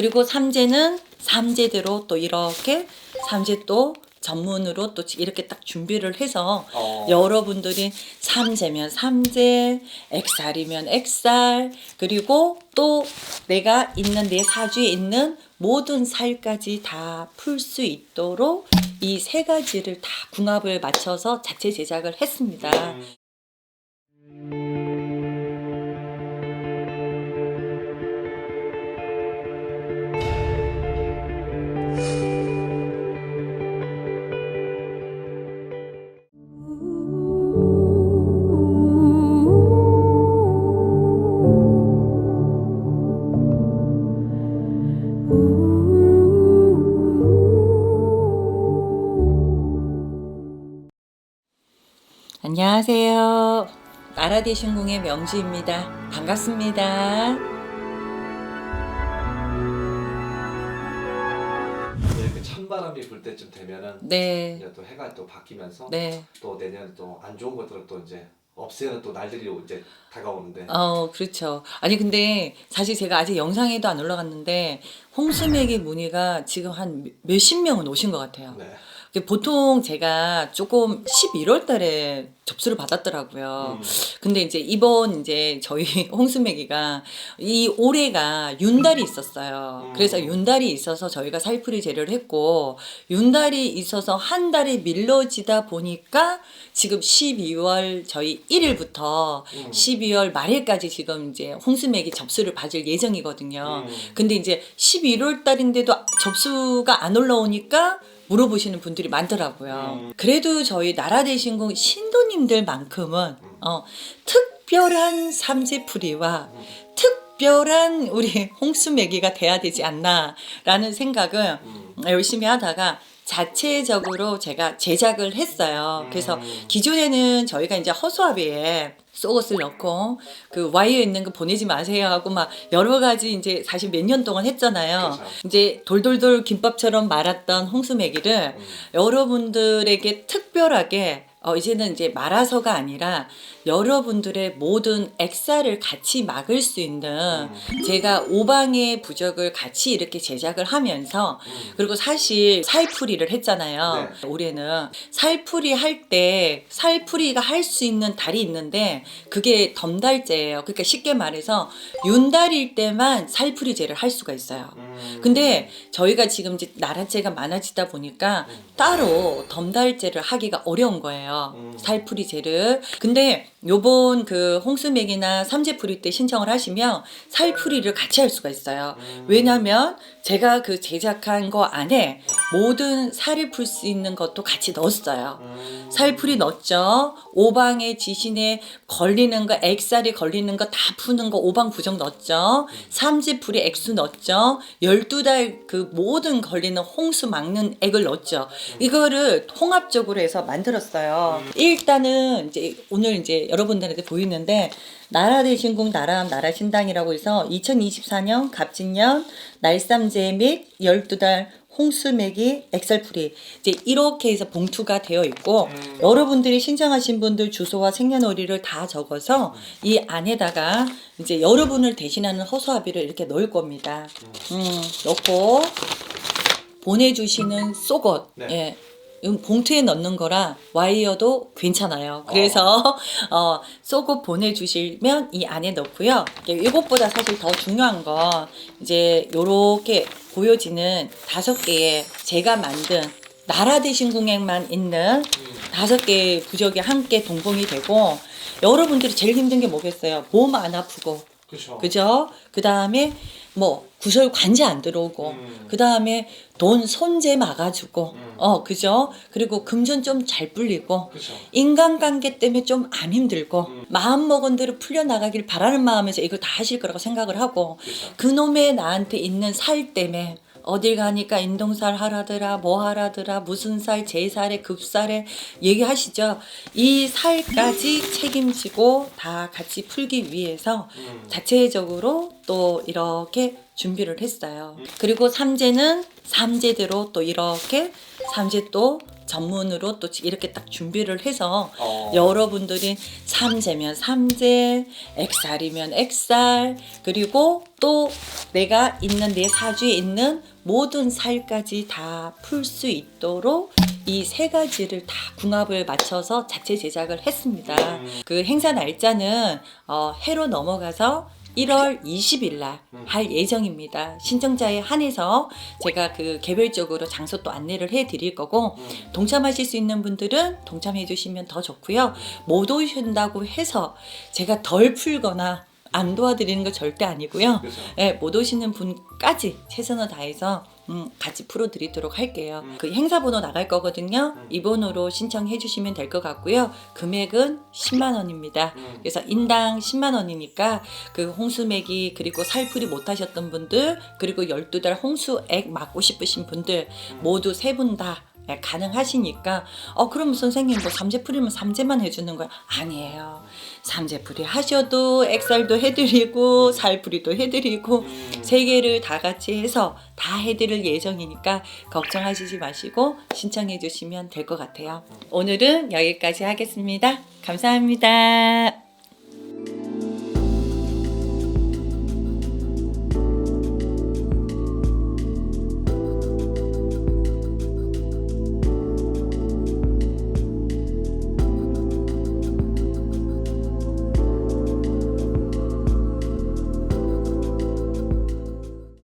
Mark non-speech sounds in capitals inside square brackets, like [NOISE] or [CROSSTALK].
그리고 삼재는 삼재대로 또 이렇게 삼재 또 전문으로 또 이렇게 딱 준비를 해서 어. 여러분들이 삼재면 삼재, 액살이면 액살, 그리고 또 내가 있는 내 사주에 있는 모든 살까지 다 풀 수 있도록 이 세 가지를 다 궁합을 맞춰서 자체 제작을 했습니다. 음. 안녕하세요. 나라대신궁의 명주입니다. 반갑습니다. 이렇게 찬바람이 불 때쯤 되면은 네. 이제 또 해가 또 바뀌면서 네. 또 내년에 또안 좋은 것들을 또 이제 없애는 또 날들이 이제 다가오는데 어, 그렇죠. 아니, 근데 사실 제가 아직 영상에도 안 올라갔는데, 홍수맥의 문의가 지금 한 몇십 명은 오신 것 같아요. 네. 보통 제가 조금 11월 달에 접수를 받았더라고요. 음. 근데 이제 이번 이제 저희 [LAUGHS] 홍수매기가 이 올해가 윤달이 있었어요. 음. 그래서 윤달이 있어서 저희가 살풀이 재료를 했고 윤달이 있어서 한 달이 밀려지다 보니까 지금 12월 저희 1일부터 음. 12월 말일까지 지금 이제 홍수매기 접수를 받을 예정이거든요. 음. 근데 이제 11월 달인데도 접수가 안 올라오니까 물어보시는 분들이 많더라고요. 음. 그래도 저희 나라 대신궁 신도님들만큼은 어, 특별한 삼재풀이와 음. 특별한 우리 홍수매기가 돼야 되지 않나라는 생각을 음. 열심히 하다가 자체적으로 제가 제작을 했어요. 그래서 음. 기존에는 저희가 이제 허수아비에 속옷을 넣고 그 와이어 있는 거 보내지 마세요 하고 막 여러 가지 이제 사실 몇 년 동안 했잖아요. 그렇죠. 이제 돌돌돌 김밥처럼 말았던 홍수매기를 음. 여러분들에게 특별하게 어, 이제는 이제 말아서가 아니라 여러분들의 모든 액사를 같이 막을 수 있는 음. 제가 오방의 부적을 같이 이렇게 제작을 하면서 음. 그리고 사실 살풀이를 했잖아요. 네. 올해는 살풀이 할 때 살풀이가 할 수 있는 달이 있는데 그게 덤달제예요. 그러니까 쉽게 말해서 윤달일 때만 살풀이제를 할 수가 있어요. 음. 근데 저희가 지금 이제 나라제가 많아지다 보니까 따로 덤달제를 하기가 어려운 거예요. 음. 살풀이제를. 근데 요번 그 홍수맥이나 삼재풀이 때 신청을 하시면 살풀이를 같이 할 수가 있어요. 음. 왜냐면 제가 그 제작한 거 안에 모든 살을 풀 수 있는 것도 같이 넣었어요. 음. 살풀이 넣었죠. 오방에 지신에 걸리는 거, 액살이 걸리는 거 다 푸는 거 오방 부정 넣었죠. 삼지풀이 액수 넣었죠. 12달 그 모든 걸리는 홍수 막는 액을 넣었죠. 이거를 통합적으로 해서 만들었어요. 일단은 이제 오늘 이제 여러분들한테 보이는데 나라 대신궁 나라암 나라 신당이라고 해서 2024년 갑진년 날삼제 및 12달 홍수맥이 엑셀풀이 이제 이렇게 해서 봉투가 되어 있고 음. 여러분들이 신청하신 분들 주소와 생년월일을 다 적어서 이 안에다가 이제 여러분을 대신하는 허수아비를 이렇게 넣을 겁니다. 음, 넣고 보내주시는 속옷, 네. 예. 이건 봉투에 넣는 거라 와이어도 괜찮아요. 그래서 어, [LAUGHS] 속옷 보내주시면 이 안에 넣고요. 이것보다 사실 더 중요한 건 이제 요렇게 보여지는 다섯 개의 제가 만든 나라 대신 궁액만 있는 다섯 개의 부적이 함께 동봉이 되고 여러분들이 제일 힘든 게 뭐겠어요? 몸 안 아프고 그렇죠. 그죠? 그 다음에 뭐 구설 관제 안 들어오고 음. 그 다음에 돈 손재 막아주고 음. 어 그죠? 그리고 금전 좀 잘 풀리고. 인간관계 때문에 좀 안 힘들고 음. 마음 먹은 대로 풀려 나가길 바라는 마음에서 이걸 다 하실 거라고 생각을 하고 그렇죠. 그놈의 나한테 있는 살 때문에 어딜 가니까 인동살 하라더라 뭐 하라더라 무슨 살 제살에 급살에 얘기하시죠 이 살까지 책임지고 다 같이 풀기 위해서 음. 자체적으로 또 이렇게 준비를 했어요 그리고 삼재는 삼재대로 또 이렇게 삼재 또 전문으로 또 이렇게 딱 준비를 해서 어. 여러분들이 삼재면 삼재, 액살이면 액살, 그리고 또 내가 있는 내 사주에 있는 모든 살까지 다 풀 수 있도록 이 세 가지를 다 궁합을 맞춰서 자체 제작을 했습니다. 음. 그 행사 날짜는 어, 해로 넘어가서 1월 20일 날 할 예정입니다. 신청자에 한해서 제가 그 개별적으로 장소 또 안내를 해 드릴 거고 음. 동참하실 수 있는 분들은 동참해 주시면 더 좋고요. 못 오신다고 해서 제가 덜 풀거나 안 도와드리는 거 절대 아니고요. 그렇죠. 예, 못 오시는 분까지 최선을 다해서 음, 같이 풀어드리도록 할게요. 음. 그 행사 번호 나갈 거거든요. 음. 이 번호로 신청해 주시면 될 것 같고요. 금액은 10만 원입니다. 음. 그래서 인당 10만 원이니까 그 홍수맥이 그리고 살풀이 못 하셨던 분들 그리고 12달 홍수액 맞고 싶으신 분들 모두 세 분 다 가능하시니까. 어 그럼 선생님 뭐 삼재 풀이면 삼재만 해주는 거야? 아니에요. 삼재 풀이 하셔도 액살도 해드리고 살풀이도 해드리고 음. 세 개를 다 같이 해서 다 해드릴 예정이니까 걱정하시지 마시고 신청해 주시면 될 것 같아요. 오늘은 여기까지 하겠습니다. 감사합니다.